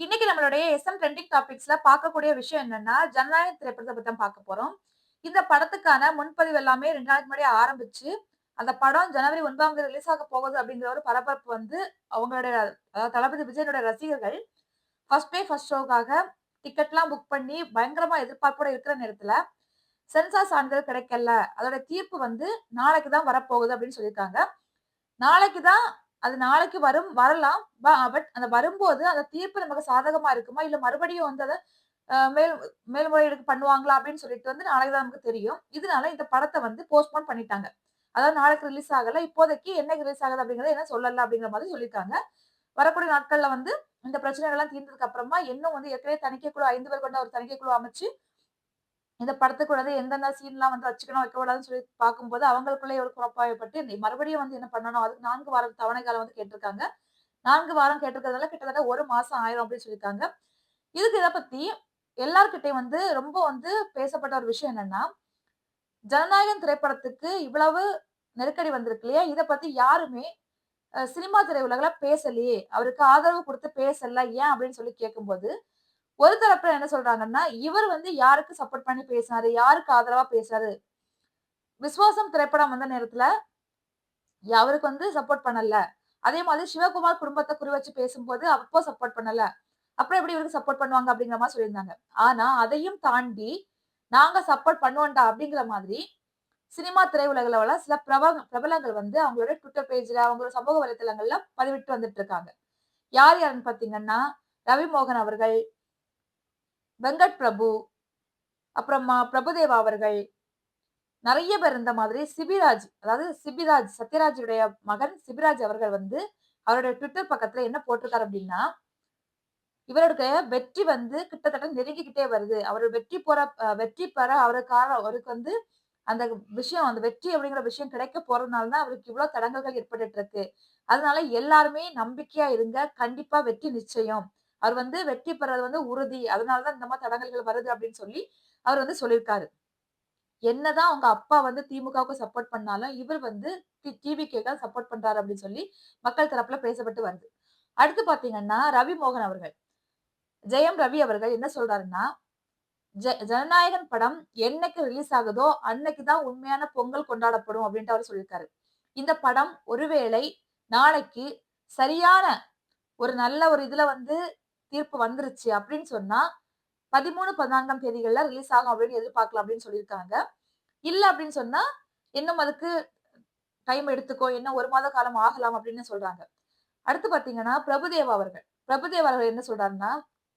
இன்னைக்கு நம்மளுடைய SM trending டாபிக்ஸ்ல பார்க்கக்கூடிய விஷயம் என்னன்னா ஜனநாயக திரைப்படத்தை பத்தி தான் பார்க்க போறோம். இந்த படத்துக்கான முன்பதிவு எல்லாமே ரெண்டு நாளைக்கு முன்னாடி ஆரம்பிச்சு அந்த படம் ஜனவரி ஒன்பதாம் தேதி ரிலீஸ் ஆக போகுது அப்படிங்கிற ஒரு பரபரப்பு வந்து அவங்களுடைய அதாவது தளபதி விஜயனுடைய ரசிகர்கள் ஃபர்ஸ்ட் டே ஃபர்ஸ்ட் ஷோக்காக டிக்கெட்லாம் புக் பண்ணி பயங்கரமா எதிர்பார்ப்போட இருக்கிற நேரத்துல சென்சார் சான்றிதழ் கிடைக்கல. அதோட தீர்ப்பு வந்து நாளைக்கு தான் வரப்போகுது அப்படின்னு சொல்லியிருக்காங்க. நாளைக்கு தான் அது நாளைக்கு வரும் வரலாம். பட் அந்த வரும்போது அந்த தீர்ப்பு நமக்கு சாதகமா இருக்குமா? இல்ல மறுபடியும் வந்து அதை மேல் மேல்முறையீடு பண்ணுவாங்களா? அப்படின்னு சொல்லிட்டு வந்து நாளைக்கு தான் நமக்கு தெரியும். இதனால இந்த படத்தை வந்து போஸ்ட்போன் பண்ணிட்டாங்க. அதாவது நாளைக்கு ரிலீஸ் ஆகல. இப்போதைக்கு என்னைக்கு ரிலீஸ் ஆகுது அப்படிங்கறத என்ன சொல்லல அப்படிங்கிற மாதிரி சொல்லியிருக்காங்க. வரக்கூடிய நாட்கள்ல வந்து இந்த பிரச்சனைகள்லாம் தீர்ந்ததுக்கு அப்புறமா இன்னும் வந்து ஏற்கனவே தணிக்கை குழு ஐந்து பேர் கொண்ட ஒரு தணிக்கை குழு அமைச்சு இந்த படத்துக்கு எந்தெந்த சீன்லாம் வந்து வச்சுக்கணும் வைக்கக்கூடாதுன்னு சொல்லி பார்க்கும்போது அவங்களுக்குள்ளே ஒரு குழப்பாயப்பட்டு இந்த மறுபடியும் வந்து என்ன பண்ணணும் அதுக்கு நான்கு வாரம் தவணை காலம் வந்து கேட்டிருக்காங்க. நான்கு வாரம் கேட்டிருக்கிறதுனால கிட்டத்தட்ட ஒரு மாசம் ஆயிரும் அப்படின்னு சொல்லியிருக்காங்க. இதுக்கு இதை பத்தி எல்லார்கிட்டையும் வந்து ரொம்ப வந்து பேசப்பட்ட ஒரு விஷயம் என்னன்னா ஜனநாயகன் திரைப்படத்துக்கு இவ்வளவு நெருக்கடி வந்திருக்கு இல்லையா? இதை பத்தி யாருமே சினிமா சினிமா உலகில் பேசலையே. அவருக்கு ஆதரவு கொடுத்து பேசல ஏன் அப்படின்னு சொல்லி கேட்கும்போது ஒரு தரப்புல என்ன சொல்றாங்கன்னா இவர் வந்து யாருக்கு சப்போர்ட் பண்ணி பேசினாரு? யாருக்கு ஆதரவா பேசுறாரு? விஸ்வாசம் திரைப்படம் வந்த நேரத்துல அவருக்கு வந்து சப்போர்ட் பண்ணல. அதே மாதிரி சிவகுமார் குடும்பத்தை குறி வச்சு பேசும்போது அப்போ சப்போர்ட் பண்ணல. அப்புறம் எப்படி இவருக்கு சப்போர்ட் பண்ணுவாங்க அப்படிங்கிற மாதிரி சொல்லியிருந்தாங்க. ஆனா அதையும் தாண்டி நாங்க சப்போர்ட் பண்ணுவோம்டா அப்படிங்கிற மாதிரி சினிமா திரையுலகில் உள்ள சில பிரபல பிரபலங்கள் வந்து அவங்களோட ட்விட்டர் பேஜ்ல அவங்களோட சமூக வலைத்தளங்கள்ல பதிவிட்டு வந்துட்டு இருக்காங்க. யார் யாருன்னு பாத்தீங்கன்னா ரவி மோகன் அவர்கள் வெங்கட் பிரபு அப்புறமா பிரபுதேவா அவர்கள் நிறைய பேர் இருந்த மாதிரி சிபிராஜ் அதாவது சிபிராஜ் சத்யராஜுடைய மகன் சிபிராஜ் அவர்கள் வந்து அவருடைய ட்விட்டர் பக்கத்துல என்ன போட்டிருக்காரு அப்படின்னா இவருடைய வெற்றி வந்து கிட்டத்தட்ட நெருங்கிக்கிட்டே வருது. அவர் வெற்றி போற வெற்றி பெற அவருக்காக அவருக்கு வந்து அந்த விஷயம் அந்த வெற்றி அப்படிங்கிற விஷயம் கிடைக்க போறதுனால தான் அவருக்கு இவ்வளவு தடங்கல்கள் ஏற்பட்டுட்டு இருக்கு. அதனால எல்லாருமே நம்பிக்கையா இருங்க. கண்டிப்பா வெற்றி நிச்சயம். அவர் வந்து வெற்றி பெறது வந்து உறுதி. அதனாலதான் இந்த மாதிரி தடங்கல்கள் வருது அப்படின்னு சொல்லி அவர் வந்து சொல்லியிருக்காரு. என்னதான் அவங்க அப்பா வந்து திமுகவுக்கு சப்போர்ட் பண்ணாலும் இவர் வந்து டிவிகேக்கு சப்போர்ட் பண்றாரு அப்படின்னு சொல்லி மக்கள் தரப்புல பேசப்பட்டு வருது. அடுத்து பாத்தீங்கன்னா ரவி மோகன் அவர்கள். ஜெயம் ரவி அவர்கள் என்ன சொல்றாருன்னா ஜ- ஜனநாயகன் படம் என்னைக்கு ரிலீஸ் ஆகுதோ அன்னைக்கு தான் உண்மையான பொங்கல் கொண்டாடப்படும் அப்படின்ட்டு அவர் சொல்லியிருக்காரு. இந்த படம் ஒருவேளை நாளைக்கு சரியான ஒரு நல்ல ஒரு இதுல வந்து தீர்ப்பு வந்துருச்சு அப்படின்னு சொன்னா பதிமூணு பதினான்காம் தேதிகள்ல ரிலீஸ் ஆகும் அப்படின்னு எதிர்பார்க்கலாம் அப்படின்னு சொல்லியிருக்காங்க. இல்ல அப்படின்னு சொன்னா இன்னும் அதுக்கு டைம் எடுத்துக்கோ என்ன ஒரு மாத காலம் ஆகலாம் அப்படின்னு சொல்றாங்க. அடுத்து பாத்தீங்கன்னா பிரபுதேவா அவர்கள். பிரபுதேவா அவர்கள் என்ன சொல்றாருன்னா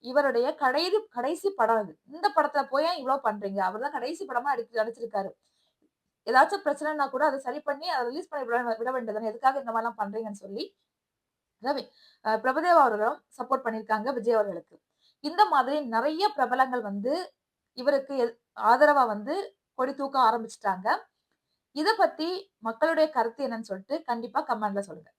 இவருடைய கடைசி கடைசி படம் இது இந்த படத்துல போய் இவ்வளவு பண்றீங்க? அவர் தான் கடைசி படமா அடிச்சு நடிச்சிருக்காரு. ஏதாச்சும் பிரச்சனைனா கூட அதை சரி பண்ணி அதை ரிலீஸ் பண்ணி விட விட வேண்டியதானே எதுக்காக இந்த மாதிரிலாம் பண்றீங்கன்னு சொல்லி ரவி பிரபுதேவா அவர்களும் சப்போர்ட் பண்ணியிருக்காங்க விஜய் அவர்களுக்கு. இந்த மாதிரி நிறைய பிரபலங்கள் வந்து இவருக்கு எ- ஆதரவா வந்து கொடி தூக்க ஆரம்பிச்சிட்டாங்க. இதை பத்தி மக்களுடைய கருத்து என்னன்னு சொல்லிட்டு கண்டிப்பா கமெண்ட்ல சொல்லுங்க.